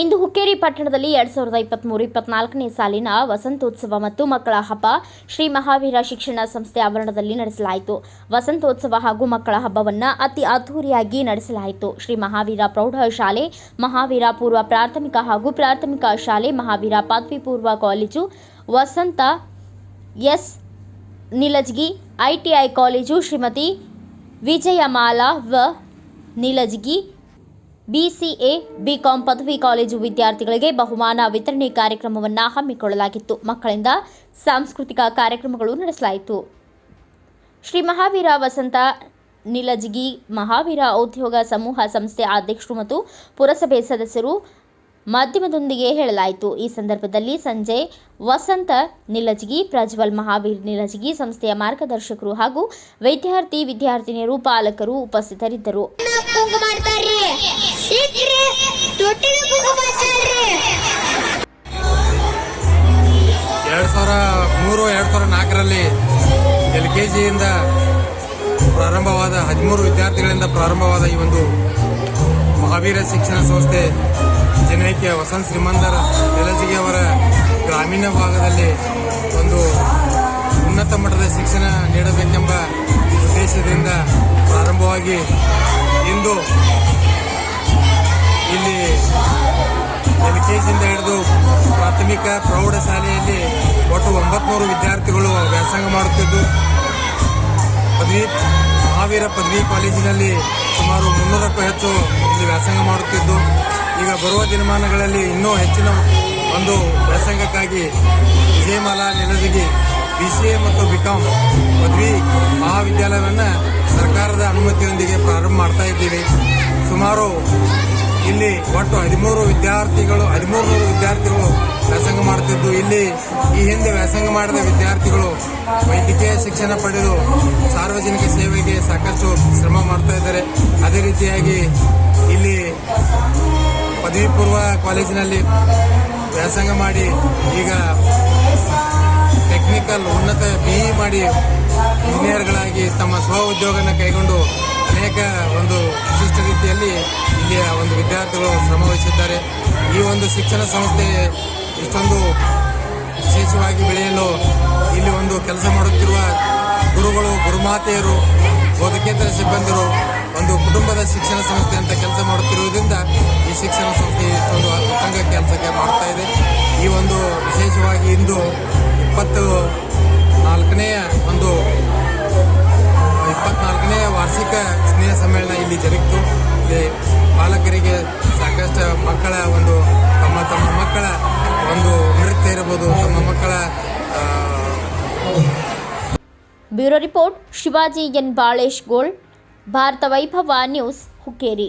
ಇಂದು ಹುಕ್ಕೇರಿ ಪಟ್ಟಣದಲ್ಲಿ ಎರಡ್ ಸಾವಿರದ ಇಪ್ಪತ್ತ್ಮೂರು ಇಪ್ಪತ್ನಾಲ್ಕನೇ ಸಾಲಿನ ವಸಂತೋತ್ಸವ ಮತ್ತು ಮಕ್ಕಳ ಹಬ್ಬ ಶ್ರೀ ಮಹಾವೀರ ಶಿಕ್ಷಣ ಸಂಸ್ಥೆ ಆವರಣದಲ್ಲಿ ನಡೆಸಲಾಯಿತು. ವಸಂತೋತ್ಸವ ಹಾಗೂ ಮಕ್ಕಳ ಹಬ್ಬವನ್ನು ಅತಿ ಅದ್ಧೂರಿಯಾಗಿ ನಡೆಸಲಾಯಿತು. ಶ್ರೀ ಮಹಾವೀರ ಪ್ರೌಢ ಶಾಲೆ ಮಹಾವೀರ ಪೂರ್ವ ಪ್ರಾಥಮಿಕ ಹಾಗೂ ಪ್ರಾಥಮಿಕ ಶಾಲೆ, ಮಹಾವೀರ ಪದವಿ ಪೂರ್ವ college, Vasanta S Nilajgi ITI college Shrimati Vijayamala ವ ನಿಲಜ್ಗಿ ಬಿಸಿಎ, ಬಿಕಾಂ ಪದವಿ ಕಾಲೇಜು ವಿದ್ಯಾರ್ಥಿಗಳಿಗೆ ಬಹುಮಾನ ವಿತರಣೆ ಕಾರ್ಯಕ್ರಮವನ್ನು ಹಮ್ಮಿಕೊಳ್ಳಲಾಗಿತ್ತು. ಮಕ್ಕಳಿಂದ ಸಾಂಸ್ಕೃತಿಕ ಕಾರ್ಯಕ್ರಮಗಳು ನಡೆಸಲಾಯಿತು. ಶ್ರೀ ಮಹಾವೀರ ವಸಂತ ನಿಲಜಗಿ ಮಹಾವೀರ ಉದ್ಯೋಗ ಸಮೂಹ ಸಂಸ್ಥೆ ಅಧ್ಯಕ್ಷರು ಮತ್ತು ಪುರಸಭೆ ಸದಸ್ಯರು ಮಾಧ್ಯಮದೊಂದಿಗೆ ಹೇಳಲಾಯಿತು. ಈ ಸಂದರ್ಭದಲ್ಲಿ ಸಂಜೆ ವಸಂತ ನಿಲಜಗಿ, ಪ್ರಜ್ವಲ್ ಮಹಾವೀರ್ ನಿಲಜಗಿ ಸಂಸ್ಥೆಯ ಮಾರ್ಗದರ್ಶಕರು ಹಾಗೂ ವಿದ್ಯಾರ್ಥಿ, ವಿದ್ಯಾರ್ಥಿನಿಯರು, ಪಾಲಕರು ಉಪಸ್ಥಿತರಿದ್ದರು. ಪ್ರಾರಂಭವಾದ ಹದಿಮೂರು ವಿದ್ಯಾರ್ಥಿಗಳಿಂದ ಪ್ರಾರಂಭವಾದ ಈ ಒಂದು ಮಹಾವೀರ ಶಿಕ್ಷಣ ಸಂಸ್ಥೆ ಜನೈಕ್ಯ ವಸಂತ ಶ್ರೀಮಂತರ ನೆಲಜಿಗೆ ಅವರ ಗ್ರಾಮೀಣ ಭಾಗದಲ್ಲಿ ಒಂದು ಉನ್ನತ ಮಟ್ಟದ ಶಿಕ್ಷಣ ನೀಡಬೇಕೆಂಬ ಉದ್ದೇಶದಿಂದ ಪ್ರಾರಂಭವಾಗಿ ಇಂದು ಇಲ್ಲಿ ಎಲ್ ಕೆ ಜಿಯಿಂದ ಹಿಡಿದು ಪ್ರಾಥಮಿಕ ಪ್ರೌಢ ಶಾಲೆಯಲ್ಲಿ ಒಟ್ಟು ಒಂಬತ್ನೂರು ವಿದ್ಯಾರ್ಥಿಗಳು ವ್ಯಾಸಂಗ ಮಾಡುತ್ತಿದ್ದು, ಪದವಿ ಮಹಾವೀರ ಪದವಿ ಕಾಲೇಜಿನಲ್ಲಿ ಸುಮಾರು ಮುನ್ನೂರಕ್ಕೂ ಹೆಚ್ಚು ಇಲ್ಲಿ ವ್ಯಾಸಂಗ ಮಾಡುತ್ತಿದ್ದು ಈಗ ಬರುವ ದಿನಮಾನಗಳಲ್ಲಿ ಇನ್ನೂ ಹೆಚ್ಚಿನ ಒಂದು ವ್ಯಾಸಂಗಕ್ಕಾಗಿ Vijayamala Neladigi B C A ಮತ್ತು ಬಿಕಾಂ ಪದವಿ ಮಹಾವಿದ್ಯಾಲಯವನ್ನು ಸರ್ಕಾರದ ಅನುಮತಿಯೊಂದಿಗೆ ಪ್ರಾರಂಭ ಮಾಡ್ತಾ ಇದ್ದೀವಿ. ಸುಮಾರು ಇಲ್ಲಿ ಒಟ್ಟು ಹದಿಮೂರು ವಿದ್ಯಾರ್ಥಿಗಳು ಹದಿಮೂರು ನೂರು ವಿದ್ಯಾರ್ಥಿಗಳು ವ್ಯಾಸಂಗ ಮಾಡುತ್ತಿದ್ದು, ಇಲ್ಲಿ ಈ ಹಿಂದೆ ವ್ಯಾಸಂಗ ಮಾಡಿದ ವಿದ್ಯಾರ್ಥಿಗಳು ವೈದ್ಯಕೀಯ ಶಿಕ್ಷಣ ಪಡೆದು ಸಾರ್ವಜನಿಕ ಸೇವೆಗೆ ಸಾಕಷ್ಟು ಶ್ರಮ ಮಾಡ್ತಾ ಇದ್ದಾರೆ. ಅದೇ ರೀತಿಯಾಗಿ ಇಲ್ಲಿ ಪದವಿ ಪೂರ್ವ ಕಾಲೇಜಿನಲ್ಲಿ ವ್ಯಾಸಂಗ ಮಾಡಿ ಈಗ ಟೆಕ್ನಿಕಲ್ ಉನ್ನತ ಬಿಇ ಮಾಡಿ ಇಂಜಿನಿಯರ್ಗಳಾಗಿ ತಮ್ಮ ಸ್ವ ಉದ್ಯೋಗನ ಕೈಗೊಂಡು ಅನೇಕ ಒಂದು ವಿಶಿಷ್ಟ ರೀತಿಯಲ್ಲಿ ಇಲ್ಲಿಯ ಒಂದು ವಿದ್ಯಾರ್ಥಿಗಳು ಶ್ರಮವಹಿಸಿದ್ದಾರೆ ಈ ಒಂದು ಶಿಕ್ಷಣ ಸಂಸ್ಥೆ ಇಷ್ಟೊಂದು ವಿಶೇಷವಾಗಿ ಬೆಳೆಯಲು ಇಲ್ಲಿ ಒಂದು ಕೆಲಸ ಮಾಡುತ್ತಿರುವ ಗುರುಗಳು, ಗುರುಮಾತೆಯರು, ಬೋಧಕೇತರ ಸಿಬ್ಬಂದಿರು, ಒಂದು ಕುಟುಂಬದ ಶಿಕ್ಷಣ ಸಂಸ್ಥೆ ಅಂತ ಕೆಲಸ ಮಾಡುತ್ತಿರುವುದರಿಂದ ಶಿಕ್ಷಣ ಸಂಸ್ಥೆ ಒಂದು ಉತ್ತಂಗ ಕೆಲಸಕ್ಕೆ ಮಾಡ್ತಾ ಇದೆ. ಈ ಒಂದು ವಿಶೇಷವಾಗಿ ಇಂದು ಇಪ್ಪತ್ತು ನಾಲ್ಕನೆಯ ಒಂದು, ಇಪ್ಪತ್ನಾಲ್ಕನೇ ವಾರ್ಷಿಕ ಸ್ನೇಹ ಸಮ್ಮೇಳನ ಇಲ್ಲಿ ಜರುಗಿತು. ಇಲ್ಲಿ ಬಾಲಕರಿಗೆ ಸಾಕಷ್ಟು ಮಕ್ಕಳ ಒಂದು, ತಮ್ಮ ತಮ್ಮ ಮಕ್ಕಳ ಒಂದು ನೃತ್ಯ ಇರಬಹುದು ತಮ್ಮ ಮಕ್ಕಳ bureau report Shivaji N Balesh Gold Bharata Vaibhava news Hukkeri.